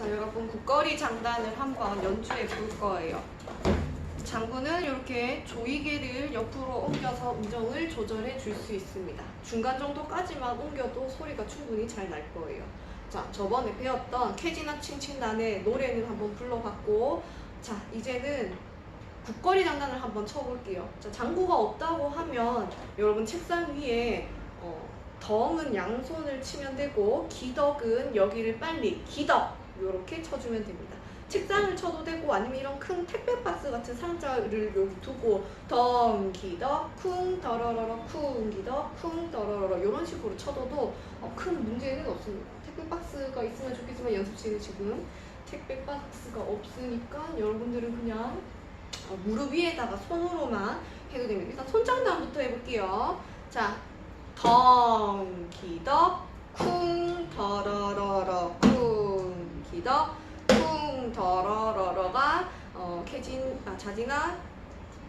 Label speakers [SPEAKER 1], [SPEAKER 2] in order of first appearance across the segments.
[SPEAKER 1] 자, 여러분 국거리 장단을 한번 연주해 볼 거예요. 장구는 이렇게 조이개를 옆으로 옮겨서 음정을 조절해 줄 수 있습니다. 중간 정도까지만 옮겨도 소리가 충분히 잘 날 거예요. 자, 저번에 배웠던 캐지나 칭칭단의 노래는 한번 불러봤고, 자, 이제는 국거리 장단을 한번 쳐볼게요. 자, 장구가 없다고 하면 여러분 책상 위에 어, 덩은 양손을 치면 되고 기덕은 여기를 빨리 기덕 이렇게 쳐주면 됩니다. 책상을 쳐도 되고 아니면 이런 큰 택배 박스 같은 상자를 여기 두고 덩 기덕 쿵 더러러러 쿵 기덕 쿵 더러러러 이런 식으로 쳐도 어, 큰 문제는 없습니다. 택배 박스가 있으면 좋겠지만 연습실에 지금 택배 박스가 없으니까 여러분들은 그냥 어, 무릎 위에다가 손으로만 해도 됩니다. 일단 손장단부터 해볼게요. 자, 덩기 쿵 더러러러가 어, 캐진 아, 자지나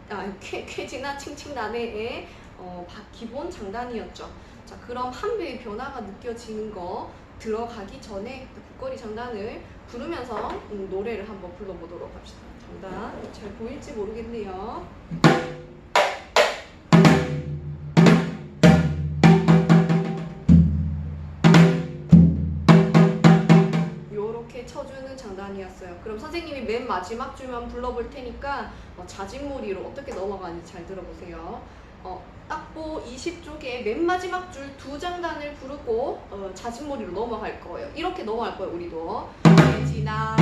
[SPEAKER 1] 아, 쾌, 쾌지나 칭칭단의 어, 바- 기본 장단이었죠. 자, 그럼 한 배의 변화가 느껴지는 거 들어가기 전에 국거리 장단을 부르면서 음, 노래를 한번 불러보도록 합시다. 장단 잘 보일지 모르겠네요. 쳐주는 장단이었어요. 그럼 선생님이 맨 마지막 줄만 불러볼 테니까 어, 자진몰이로 어떻게 넘어가는지 잘 들어보세요. 어, 악보 20쪽에 맨 마지막 줄 두 장단을 부르고 어, 자진몰이로 넘어갈 거예요. 이렇게 넘어갈 거예요, 우리도. 지나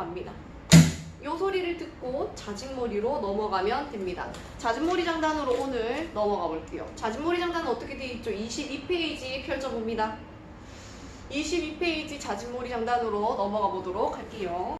[SPEAKER 1] 넘어갑니다. 요 소리를 듣고 자진몰이로 넘어가면 됩니다. 자진몰이 장단으로 오늘 넘어가 볼게요. 자진몰이 장단은 어떻게 되어 있죠? 22페이지 펼쳐봅니다. 22페이지 자진몰이 장단으로 넘어가 보도록 할게요.